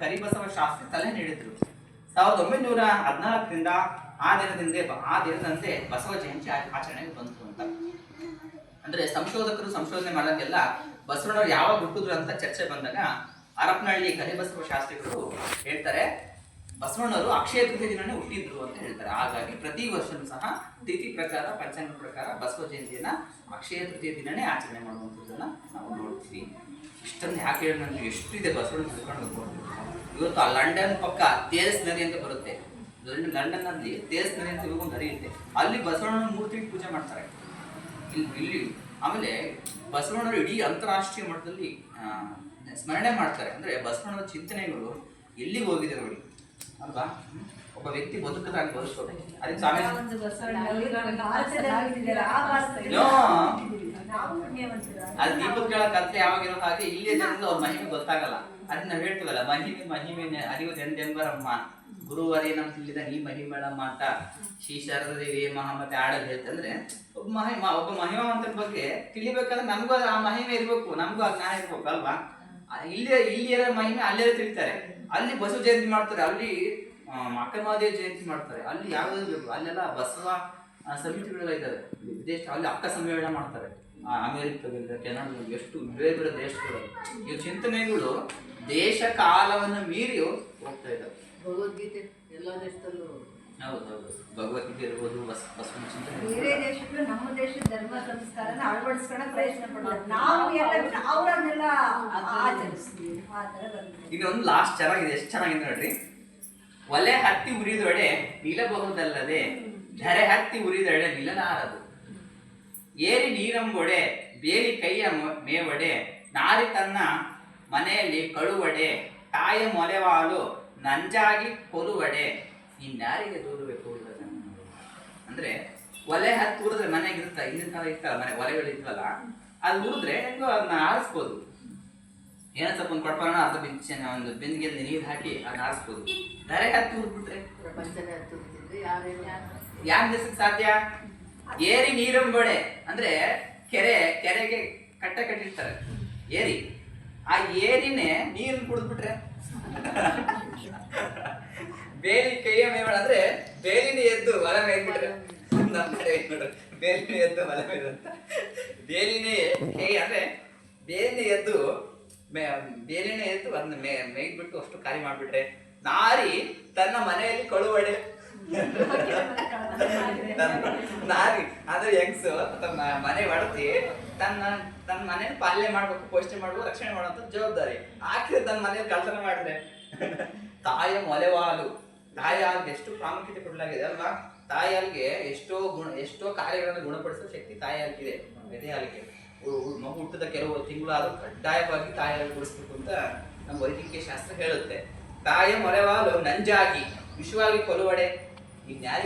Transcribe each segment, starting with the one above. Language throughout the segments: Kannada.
ಕರಿಬಸವ ಶಾಸ್ತ್ರಿ ಸಲಹೆ ನೀಡಿದ್ರು. ಸಾವಿರದ ಒಂಬೈನೂರ ಹದಿನಾಲ್ಕರಿಂದ ಆ ದಿನದಿಂದ ಆ ದಿನದಂತೆ ಬಸವ ಜಯಂತಿ ಆಚರಣೆಗೆ ಬಂತು ಅಂತ. ಅಂದ್ರೆ ಸಂಶೋಧಕರು ಸಂಶೋಧನೆ ಮಾಡೋದೆಲ್ಲ ಬಸವಣ್ಣವ್ರು ಯಾವಾಗ ಹುಟ್ಟಿದ್ರು ಅಂತ ಚರ್ಚೆ ಬಂದಾಗ ಹರಪನಹಳ್ಳಿ ಕರಿಬಸವ ಶಾಸ್ತ್ರಿಗಳು ಹೇಳ್ತಾರೆ ಬಸವಣ್ಣವರು ಅಕ್ಷಯ ತೃತೀಯ ದಿನನೇ ಹುಟ್ಟಿದ್ರು ಅಂತ ಹೇಳ್ತಾರೆ. ಹಾಗಾಗಿ ಪ್ರತಿ ವರ್ಷನೂ ಸಹ ತಿಥಿ ಪ್ರಕಾರ, ಪಂಚಾಂಗ ಪ್ರಕಾರ ಬಸವ ಜಯಂತಿಯನ್ನ ಅಕ್ಷಯ ತೃತೀಯ ದಿನನೇ ಆಚರಣೆ ಮಾಡುವಂಥದ್ದನ್ನ ನಾವು ನೋಡ್ತೀವಿ. ಇಷ್ಟೊಂದು ಯಾಕೆ ಹೇಳಿ ಎಷ್ಟು ಎಷ್ಟಿದೆ ಬಸವಣ್ಣ ತಿಳ್ಕೊಂಡು ಇವತ್ತು ಆ ಲಂಡನ್ ಪಕ್ಕ ತೇಜಸ್ ನದಿ ಅಂತ ಬರುತ್ತೆ. ಲಂಡನ್ ಲಂಡನ್ನಲ್ಲಿ ತೇಜಸ್ ನದಿ ಅಂತ ಒಂದು ಹರಿಯುತ್ತೆ ಅಲ್ಲಿ ಬಸವಣ್ಣನ ಮೂರ್ತಿಗೆ ಪೂಜೆ ಮಾಡ್ತಾರೆ. ಇಲ್ಲಿ ಇಲ್ಲಿ, ಆಮೇಲೆ ಬಸವಣ್ಣರು ಇಡೀ ಅಂತಾರಾಷ್ಟ್ರೀಯ ಮಟ್ಟದಲ್ಲಿ ಸ್ಮರಣೆ ಮಾಡ್ತಾರೆ. ಅಂದ್ರೆ ಬಸವಣ್ಣನ ಚಿಂತನೆಗಳು ಎಲ್ಲಿಗೆ ಹೋಗಿದೆ ನೋಡಿ. ಅಲ್ವಾ? ಒಬ್ಬ ವ್ಯಕ್ತಿ ಬದುಕದಾಗಿ ಬದುಕೋದು ಅದಕ್ಕೆ ಸ್ವಾಮಿ. ಅದು ಯಾವಾಗಿರೋ ಹಾಗೆ ಇಲ್ಲೇ ಜನರಿಂದ ಅವ್ರ ಮಹಿಮೆ ಗೊತ್ತಾಗಲ್ಲ. ಅದನ್ನ ನಾವು ಹೇಳ್ತೀವಲ್ಲ ಮಹಿಮೆ ಮಹಿಮೆ ಅರಿವುದೆಂದೆಂಬರಮ್ಮ ಗುರುವರೇ ನಮ್ ತಿಳಿದ ನೀ ಮಹಿಮೇಳಮ್ಮ ಅಂತ ಶ್ರೀ ಶಾರದೇವಿ ದೇವಿ ಮಹಾಮತಿ ಆಡೋದು ಹೇಳ್ತಂದ್ರೆ ಒಬ್ಬ ಮಹಿಮ ಒಬ್ಬ ಮಹಿಮಾವಂತರ ಬಗ್ಗೆ ತಿಳಿಬೇಕಂದ್ರೆ ನಮ್ಗೂ ಆ ಮಹಿಮೆ ಇರ್ಬೇಕು ನಮಗೂ ಆ ಜ್ಞಾನ ಇರ್ಬೇಕು ಅಲ್ವಾ? ಇಲ್ಲೇ ಇಲ್ಲಿ ಇರೋ ಮಹಿಮೆ ಅಲ್ಲೇ ತಿಳಿತಾರೆ. ಅಲ್ಲಿ ಬಸವ ಜಯಂತಿ ಮಾಡ್ತಾರೆ ಅಲ್ಲಿ ಅಕ್ಕಮಹಾದೇವಿ ಜಯಂತಿ ಮಾಡ್ತಾರೆ. ಅಲ್ಲಿ ಯಾವ್ದು ಅಲ್ಲೆಲ್ಲ ಬಸವ ಸಮಿತಿಗಳೆಲ್ಲ ಇದ್ದಾವೆ ದೇಶ ಅಲ್ಲಿ ಅಕ್ಕ ಸಮ್ಮೇಳನ ಮಾಡ್ತಾರೆ. ಅಮೇರಿಕಾದಲ್ಲಿ ಕೆನಡಾ ಕೆನಡಾದಲ್ಲಿ ಎಷ್ಟು ಬೇರೆ ಬೇರೆ ದೇಶಗಳು ಈ ಚಿಂತನೆಗಳು ದೇಶ ಕಾಲವನ್ನು ಮೀರಿ ಹೋಗ್ತಾ ಇದ್ದಾವೆ ಭಗವದ್ಗೀತೆ ಎಲ್ಲ ದೇಶದಲ್ಲೂ. ಹೌದು ಹೌದು. ಭಗವದ್ಗೀತೆ ಇರ್ಬೋದು ಬಸ್ ಬಸವನ ನಮ್ಮ ದೇಶದ ಧರ್ಮ ಸಂಸ್ಕಾರನ ಅಳವಡಿಸ್ಕೊಳ್ಳೋ ಪ್ರಯತ್ನ ಪಡ್ತಾರೆ. ನಾವು ಎಲ್ಲ ಬಿಟ್ಟು ಅವರನ್ನೆಲ್ಲ ಆಚರಿಸ್ತೀವಿ. ಆ ಥರ ಬಂದಿದೆ. ಲಾಸ್ಟ್ ಚೆನ್ನಾಗಿದೆ ಎಷ್ಟು ಚೆನ್ನಾಗಿದೆ ನೋಡ್ರಿ. ಒಲೆ ಹತ್ತಿ ಉರಿದೊಡೆ ನಿಲ್ಲಬಹುದಲ್ಲದೆ ಧರೆ ಹತ್ತಿ ಉರಿದೊಡೆ ನಿಲ್ಲಲಾರದು ಏರಿ ನೀರಂಬೊಡೆ ಬೇಲಿ ಕೈಯ ಮೇವಡೆ ನಾರಿ ತನ್ನ ಮನೆಯಲ್ಲಿ ಕಳುವಡೆ ತಾಯ ಮೊಲೆವಾಲು ನಂಜಾಗಿ ಕೊಲುವಡೆ. ಇನ್ಯಾರಿಗೆ ದೂರಬೇಕು ಅಂದ್ರೆ ಒಲೆ ಹತ್ತು ಉರಿದ್ರೆ ಮನೆಗೆ ಇರುತ್ತ ಹಿಂದಿನ ಕಾಲ ಇತ್ತಲ್ಲ ಮನೆ ಒಲೆಗಳು ಇದ್ವಲ್ಲ ಅದು ಉರಿದ್ರೆ ಅದನ್ನ ಆರಿಸ್ಬೋದು. ಏನೋ ಸ್ವಲ್ಪ ಒಂದು ಕೊಟ್ಬರೋಣ ಅರ್ಧ ಬಿಂಚ ಒಂದು ಬೆಂದಿಗೆ ನೀರು ಹಾಕಿ ಅದನ್ನ ಆರಿಸ್ಬೋದು. ಧರೆ ಹತ್ತಿ ಉರ್ಬಿಟ್ರೆ ಯಾವ ನಿಲ್ಸಕ್ ಸಾಧ್ಯ? ಏರಿ ನೀರಂಬೊಡೆ. ಅಂದ್ರೆ ಕೆರೆ ಕೆರೆಗೆ ಕಟ್ಟೆ ಕಟ್ಟಿರ್ತಾರೆ. ಏರಿ. ಆ ಏರಿನೇ ನೀರ್ ಕುಡಿದ್ಬಿಟ್ರೆ? ಬೇಲಿ ಕೈಯ ಮೇವಳ ಅಂದ್ರೆ ಬೇಲಿನೇ ಎದ್ದು ಹೊಲ ಮೇಯ್ಬಿಟ್ರೆ ಬೇಲಿನೇ ಕೈ ಅಂದ್ರೆ ಬೇಲಿನೇ ಎದ್ದು ಬೇಲಿನೇ ಎದ್ದು ಅದನ್ನ ಮೇ ಮೇಯ್ಬಿಟ್ಟು ಅಷ್ಟು ಖಾಲಿ ಮಾಡ್ಬಿಟ್ರೆ ನಾರಿ ತನ್ನ ಮನೆಯಲ್ಲಿ ಕಳುವಡೆ. ನಾರಿ ಅಂದ್ರೆ ಹೆಂಗ್ಸ್? ತನ್ನ ಮನೆ ಒಡತಿ, ತನ್ನ ತನ್ನ ಮನೆ ಪಾಲನೆ ಮಾಡ್ಬೇಕು, ಪೋಷಣೆ ಮಾಡ್ಬೇಕು, ರಕ್ಷಣೆ ಮಾಡುವಂತ ಜವಾಬ್ದಾರಿ. ಆಕೆ ತನ್ನ ಮನೆಯಲ್ಲಿ ಕಳ್ತನ ಮಾಡಿದ್ರೆ. ತಾಯ ಮೊಲೆವಾಲು. ತಾಯಿ ಎಷ್ಟು ಪ್ರಾಮುಖ್ಯತೆ ಕೊಡಲಾಗಿದೆ ಅಲ್ವಾ? ತಾಯಿ ಹಾಲ್ಗೆ ಎಷ್ಟೋ ಗುಣ, ಎಷ್ಟೋ ಕಾರ್ಯಗಳನ್ನು ಗುಣಪಡಿಸುವ ಶಕ್ತಿ ತಾಯಿ ಹಾಲ್ಗಿದೆ ಎದೆ ಹಾಲಿಗೆ ಮಗು ಹುಟ್ಟಿದ ಕೆಲವು ತಿಂಗಳಾದ್ರೂ ಕಡ್ಡಾಯವಾಗಿ ತಾಯಿ ಹಾಲು ಅಂತ ನಮ್ಮ ವೈದ್ಯಕೀಯ ಶಾಸ್ತ್ರ ಹೇಳುತ್ತೆ. ತಾಯಿಯ ಮೊರೆವಾಲು ನಂಜಾಗಿ. ವಿಶ್ವವಾಗಿ ಕೊಲುವಡೆ. ಈ ನ್ಯಾಯ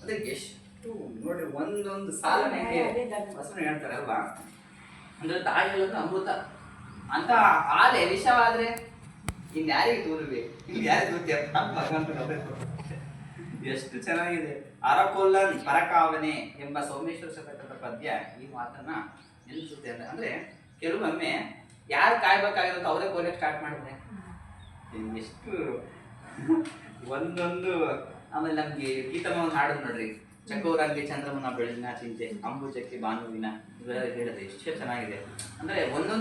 ಅಂದ್ರೆ ಎಷ್ಟು ನೋಡಿ ಒಂದೊಂದು ಸಾಲನೆ ಹೇಳ್ತಾರಲ್ವಾ ಹೇಳ್ತಾರೆ ಅಲ್ವಾ ಅಂದ್ರೆ ತಾಯಿ ಅಮೃತ. ಅಂತ ಹಾಲೆ ವಿಷವಾದ್ರೆ ಇನ್ಯಾರಿಗೆ ದೂರವೇ ಇಲ್ಲಿ ಯಾರು? ದೂರ್ತಿಯಪ್ಪ ಭಗವಂತ. ಎಷ್ಟು ಚೆನ್ನಾಗಿದೆ. ಅರಕೊಲ್ಲನ್ ಪರಕಾವನೆ ಎಂಬ ಸೋಮೇಶ್ವರ ಶತಕದ ಪದ್ಯ ಈ ಮಾತನ್ನ ನಿಲ್ಲಿಸುತ್ತೆ ಅಂತ. ಅಂದ್ರೆ ಕೆಲವೊಮ್ಮೆ ಯಾರು ಕಾಯ್ಬೇಕಾಗಿರುತ್ತೆ ಅವರೇ ಕೋಲೆ ಸ್ಟಾರ್ಟ್ ಮಾಡಿದ್ರೆ. ಎಷ್ಟು ಒಂದೊಂದು ಆಮೇಲೆ ನಮ್ಗೆ ಗೀತಮ್ಮ ಒಂದು ಹಾಡು ನೋಡ್ರಿ. ಚಕೋರಂಗೆ ಚಂದ್ರಮನ ಬೆಳಗಿನ ಚಿಂತೆ, ಅಂಬುಜಕ್ಕೆ ಬಾನುವಿನ ಇವೆಲ್ಲ ಹೇಳಿದ್ರೆ ಎಷ್ಟು ಚೆನ್ನಾಗಿದೆ. ಅಂದ್ರೆ ಒಂದೊಂದು